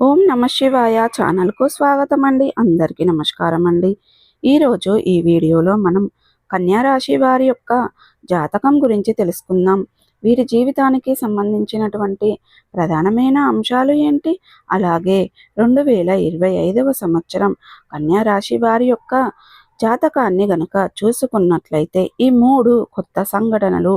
ఓం నమ శివాయ ఛానల్కు స్వాగతం అండి అందరికీ నమస్కారం అండి ఈరోజు ఈ వీడియోలో మనం కన్యా రాశి వారి యొక్క జాతకం గురించి తెలుసుకుందాం. వీరి జీవితానికి సంబంధించినటువంటి ప్రధానమైన అంశాలు ఏంటి? అలాగే రెండు వేల ఇరవై ఐదవ సంవత్సరం కన్యా రాశి వారి యొక్క జాతకాన్ని గనక చూసుకున్నట్లయితే ఈ మూడు కొత్త సంఘటనలు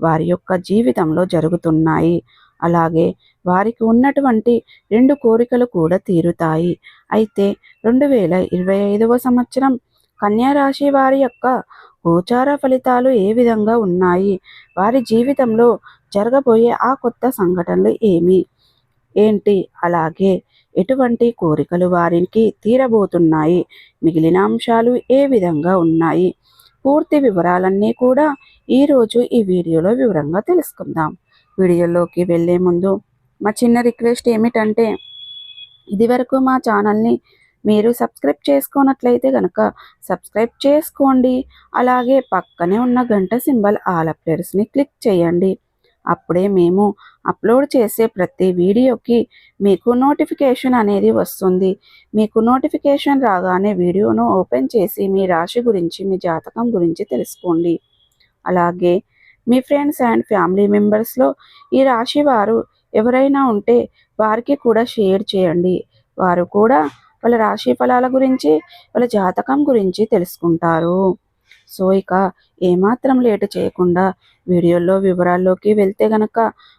వారి యొక్క జీవితంలో జరుగుతున్నాయి. అలాగే వారికి ఉన్నటువంటి రెండు కోరికలు కూడా తీరుతాయి. అయితే రెండు వేల ఇరవై ఐదవ సంవత్సరం కన్యా రాశి వారి యొక్క గోచార ఫలితాలు ఏ విధంగా ఉన్నాయి? వారి జీవితంలో జరగబోయే ఆ కొత్త సంఘటనలు ఏమి? ఏంటి? అలాగే ఎటువంటి కోరికలు వారికి తీరబోతున్నాయి? మిగిలిన అంశాలు ఏ విధంగా ఉన్నాయి? పూర్తి వివరాలన్నీ కూడా ఈరోజు ఈ వీడియోలో వివరంగా తెలుసుకుందాం. వీడియోలోకి వెళ్ళే ముందు మా చిన్న రిక్వెస్ట్ ఏమిటంటే ఇదివరకు మా ఛానల్ని మీరు సబ్స్క్రైబ్ చేసుకున్నట్లయితే కనుక సబ్స్క్రైబ్ చేసుకోండి. అలాగే పక్కనే ఉన్న గంట సింబల్ ఆల్ అప్డేట్స్ని క్లిక్ చేయండి. అప్పుడే మేము అప్లోడ్ చేసే ప్రతి వీడియోకి మీకు నోటిఫికేషన్ అనేది వస్తుంది. మీకు నోటిఫికేషన్ రాగానే వీడియోను ఓపెన్ చేసి మీ రాశి గురించి మీ జాతకం గురించి తెలుసుకోండి. అలాగే మీ ఫ్రెండ్స్ అండ్ ఫ్యామిలీ మెంబర్స్లో ఈ రాశి వారు ఎవరైనా ఉంటే వారికి కూడా షేర్ చేయండి. వారు కూడా వాళ్ళ రాశి ఫలాల గురించి వాళ్ళ జాతకం గురించి తెలుసుకుంటారు. సో ఇక ఏమాత్రం లేటు చేయకుండా వీడియోలో వివరాల్లోకి వెళ్తే గనక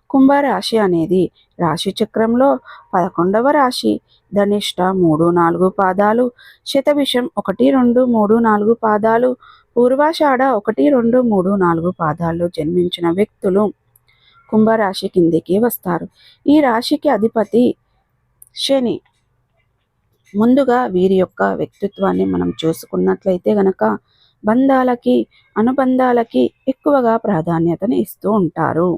కుంభరాశి అనేది రాశి చక్రంలో పదకొండవ రాశి. ధనిష్ట మూడు నాలుగు పాదాలు శతభిషం ఒకటి రెండు మూడు నాలుగు పాదాలు పూర్వాషాఢ ఒకటి రెండు మూడు నాలుగు పాదాల్లో జన్మించిన వ్యక్తులు కుంభరాశి కిందికి వస్తారు. ఈ రాశికి అధిపతి శని. ముందుగా వీరి యొక్క వ్యక్తిత్వాన్ని మనం చూసుకున్నట్లయితే గనక బంధాలకి అనుబంధాలకి ఎక్కువగా ప్రాధాన్యతను ఇస్తూ ఉంటారు.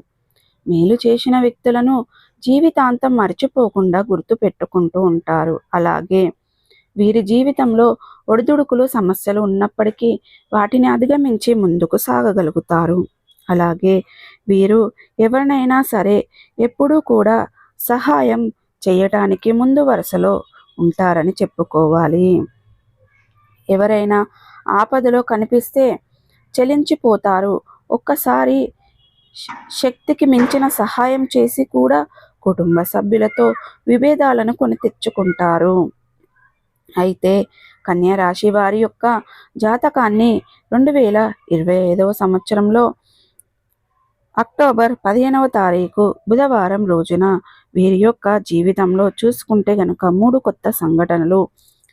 మేలు చేసిన వ్యక్తులను జీవితాంతం మర్చిపోకుండా గుర్తు పెట్టుకుంటూ ఉంటారు. అలాగే వీరి జీవితంలో ఒడిదుడుకులు సమస్యలు ఉన్నప్పటికీ వాటిని అధిగమించి ముందుకు సాగగలుగుతారు. అలాగే వీరు ఎవరినైనా సరే ఎప్పుడూ కూడా సహాయం చేయటానికి ముందు వరుసలో ఉంటారని చెప్పుకోవాలి. ఎవరైనా ఆపదలో కనిపిస్తే చెలించిపోతారు. ఒక్కసారి శక్తికి మించిన సహాయం చేసి కూడా కుటుంబ సభ్యులతో విభేదాలను కొని తెచ్చుకుంటారు. అయితే కన్యా రాశి వారి యొక్క జాతకాన్ని రెండు వేల ఇరవై ఐదవ సంవత్సరంలో అక్టోబర్ పదిహేనవ తారీఖు బుధవారం రోజున వీరి యొక్క జీవితంలో చూసుకుంటే గనక మూడు కొత్త సంఘటనలు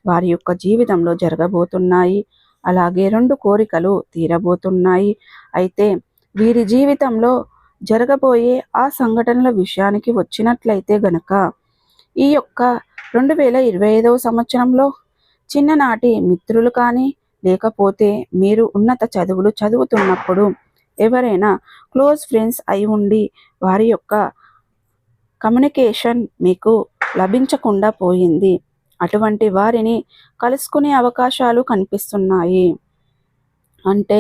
వారి యొక్క జీవితంలో జరగబోతున్నాయి. అలాగే రెండు కోరికలు తీరబోతున్నాయి. అయితే వీరి జీవితంలో జరగబోయే ఆ సంఘటనల విషయానికి వచ్చినట్లయితే గనక ఈ యొక్క రెండు వేల ఇరవై ఐదవ సంవత్సరంలో చిన్ననాటి మిత్రులు కానీ లేకపోతే మీరు ఉన్నత చదువులు చదువుతున్నప్పుడు ఎవరైనా క్లోజ్ ఫ్రెండ్స్ అయి ఉండి వారి యొక్క కమ్యూనికేషన్ మీకు లభించకుండా పోయింది. అటువంటి వారిని కలుసుకునే అవకాశాలు కనిపిస్తున్నాయి. అంటే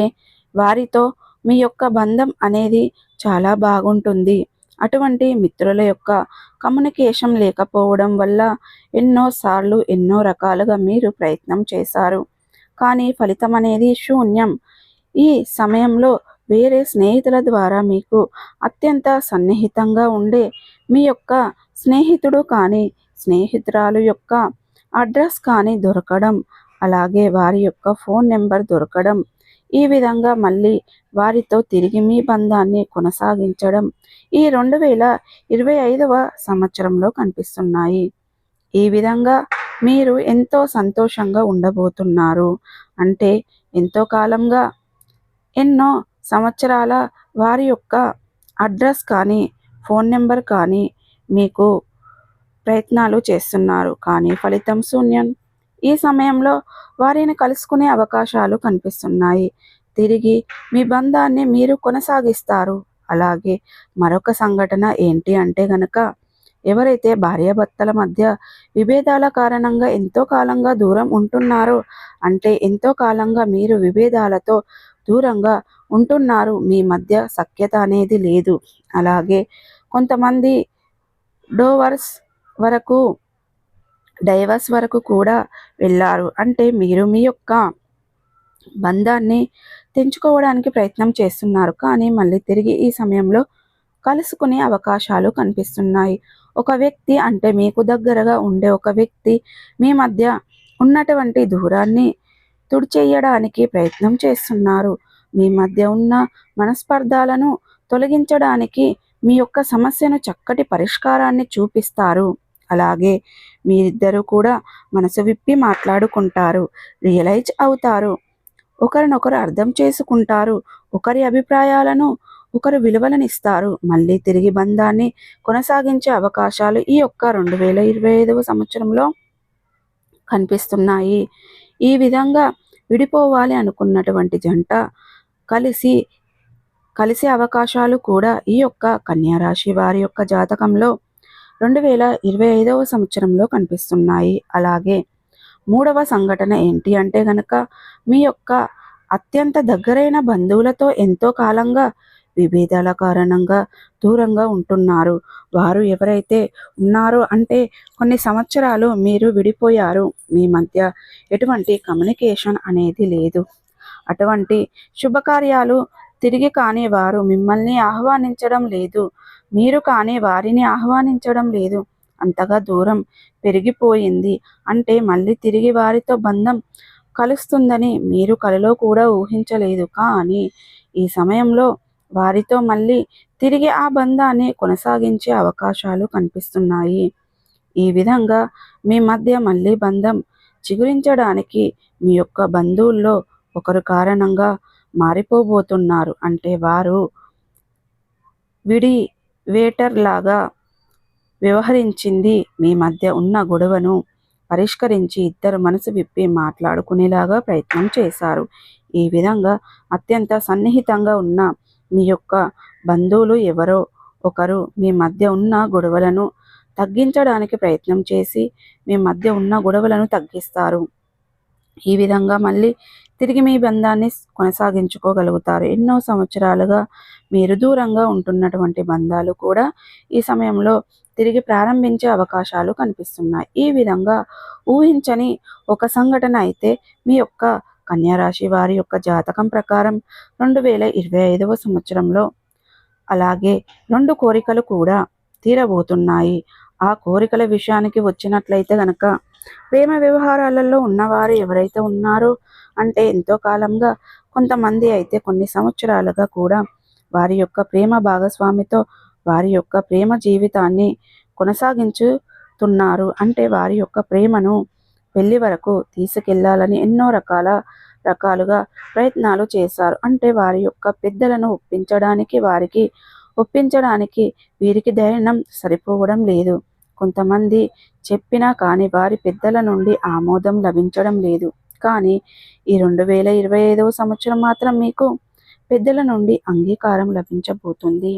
వారితో మీ యొక్క బంధం అనేది చాలా బాగుంటుంది. అటువంటి మిత్రుల యొక్క కమ్యూనికేషన్ లేకపోవడం వల్ల ఎన్నోసార్లు ఎన్నో రకాలుగా మీరు ప్రయత్నం చేశారు. కానీ ఫలితం అనేది శూన్యం. ఈ సమయంలో వేరే స్నేహితుల ద్వారా మీకు అత్యంత సన్నిహితంగా ఉండే మీ యొక్క స్నేహితుడు కానీ స్నేహితురాలు యొక్క అడ్రస్ కానీ దొరకడం అలాగే వారి యొక్క ఫోన్ నెంబర్ దొరకడం ఈ విధంగా మళ్ళీ వారితో తిరిగి మీ బంధాన్ని కొనసాగించడం ఈ రెండు వేల ఇరవై ఐదవ సంవత్సరంలో కనిపిస్తున్నాయి. ఈ విధంగా మీరు ఎంతో సంతోషంగా ఉండబోతున్నారు. అంటే ఎంతో కాలంగా ఎన్నో సంవత్సరాల వారి యొక్క అడ్రస్ కానీ ఫోన్ నెంబర్ కానీ మీకు ప్రయత్నాలు చేస్తున్నారు. కానీ ఫలితం శూన్యం. ఈ సమయంలో వారిని కలుసుకునే అవకాశాలు కనిపిస్తున్నాయి. తిరిగి మీ బంధాన్ని మీరు కొనసాగిస్తారు. అలాగే మరొక సంఘటన ఏంటి అంటే గనక ఎవరైతే భార్యాభర్తల మధ్య విభేదాల కారణంగా ఎంతో కాలంగా దూరం ఉంటున్నారో అంటే ఎంతో కాలంగా మీరు విభేదాలతో దూరంగా ఉంటున్నారు మీ మధ్య సఖ్యత అనేది లేదు. అలాగే కొంతమంది డోవర్స్ వరకు డైవర్స్ వరకు కూడా వెళ్ళారు. అంటే మీరు మీ యొక్క బంధాన్ని తెంచుకోవడానికి ప్రయత్నం చేస్తున్నారు. కానీ మళ్ళీ తిరిగి ఈ సమయంలో కలుసుకునే అవకాశాలు కనిపిస్తున్నాయి. ఒక వ్యక్తి అంటే మీకు దగ్గరగా ఉండే ఒక వ్యక్తి మీ మధ్య ఉన్నటువంటి దూరాన్ని తుడిచేయడానికి ప్రయత్నం చేస్తున్నారు. మీ మధ్య ఉన్న మనస్పర్ధాలను తొలగించడానికి మీ యొక్క సమస్యను చక్కటి పరిష్కారాన్ని చూపిస్తారు. అలాగే మీరిద్దరూ కూడా మనసు విప్పి మాట్లాడుకుంటారు రియలైజ్ అవుతారు. ఒకరినొకరు అర్థం చేసుకుంటారు ఒకరి అభిప్రాయాలను ఒకరు విలువలను ఇస్తారు మళ్ళీ తిరిగి బంధాన్ని కొనసాగించే అవకాశాలు ఈ యొక్క రెండు వేల ఇరవై ఐదవ సంవత్సరంలో కనిపిస్తున్నాయి. ఈ విధంగా విడిపోవాలి అనుకున్నటువంటి జంట కలిసి కలిసే అవకాశాలు కూడా ఈ యొక్క కన్యారాశి వారి యొక్క జాతకంలో రెండు వేల ఇరవై ఐదవ సంవత్సరంలో కనిపిస్తున్నాయి. అలాగే మూడవ సంఘటన ఏంటి అంటే గనక మీ యొక్క అత్యంత దగ్గరైన బంధువులతో ఎంతో కాలంగా విభేదాల కారణంగా దూరంగా ఉంటున్నారు. వారు ఎవరైతే ఉన్నారో అంటే కొన్ని సంవత్సరాలు మీరు విడిపోయారు. మీ మధ్య ఎటువంటి కమ్యూనికేషన్ అనేది లేదు. అటువంటి శుభకార్యాలు తిరిగి కాని వారు మిమ్మల్ని ఆహ్వానించడం లేదు. మీరు కానీ వారిని ఆహ్వానించడం లేదు. అంతగా దూరం పెరిగిపోయింది. అంటే మళ్ళీ తిరిగి వారితో బంధం కలుస్తుందని మీరు కలలో కూడా ఊహించలేదు. కానీ ఈ సమయంలో వారితో మళ్ళీ తిరిగి ఆ బంధాన్ని కొనసాగించే అవకాశాలు కనిపిస్తున్నాయి. ఈ విధంగా మీ మధ్య మళ్ళీ బంధం చిగురించడానికి మీ యొక్క బంధువుల్లో ఒకరు కారణంగా మారిపోబోతున్నారు. అంటే వారు విడి వేటర్ లాగా వ్యవహరించింది. మీ మధ్య ఉన్న గొడవను పరిష్కరించి ఇద్దరు మనసు విప్పి మాట్లాడుకునేలాగా ప్రయత్నం చేశారు. ఈ విధంగా అత్యంత సన్నిహితంగా ఉన్న మీ యొక్క బంధువులు ఎవరో ఒకరు మీ మధ్య ఉన్న గొడవలను తగ్గించడానికి ప్రయత్నం చేసి మీ మధ్య ఉన్న గొడవలను తగ్గిస్తారు. ఈ విధంగా మళ్ళీ తిరిగి మీ బంధాన్ని కొనసాగించుకోగలుగుతారు. ఎన్నో సంవత్సరాలుగా మీరు దూరంగా ఉంటున్నటువంటి బంధాలు కూడా ఈ సమయంలో తిరిగి ప్రారంభించే అవకాశాలు కనిపిస్తున్నాయి. ఈ విధంగా ఊహించని ఒక సంఘటన అయితే మీ యొక్క కన్యారాశి వారి యొక్క జాతకం ప్రకారం రెండు వేల ఇరవై ఐదవ సంవత్సరంలో అలాగే రెండు కోరికలు కూడా తీరబోతున్నాయి. ఆ కోరికల విషయానికి వచ్చినట్లయితే గనక ప్రేమ వ్యవహారాలలో ఉన్నవారు ఎవరైతే ఉన్నారో అంటే ఎంతో కాలంగా కొంతమంది అయితే కొన్ని సంవత్సరాలుగా కూడా వారి యొక్క ప్రేమ భాగస్వామితో వారి యొక్క ప్రేమ జీవితాన్ని కొనసాగించుతున్నారు. అంటే వారి యొక్క ప్రేమను పెళ్ళి వరకు తీసుకెళ్ళాలని ఎన్నో రకాల రకాలుగా ప్రయత్నాలు చేశారు. అంటే వారి యొక్క పెద్దలను ఒప్పించడానికి వారికి ఒప్పించడానికి వీరికి ధైర్యం సరిపోవడం లేదు. కొంతమంది చెప్పినా కానీ వారి పెద్దల నుండి ఆమోదం లభించడం లేదు. కానీ ఈ రెండు వేల ఇరవై ఐదవ సంవత్సరం మాత్రం మీకు పెద్దల నుండి అంగీకారం లభించబోతుంది.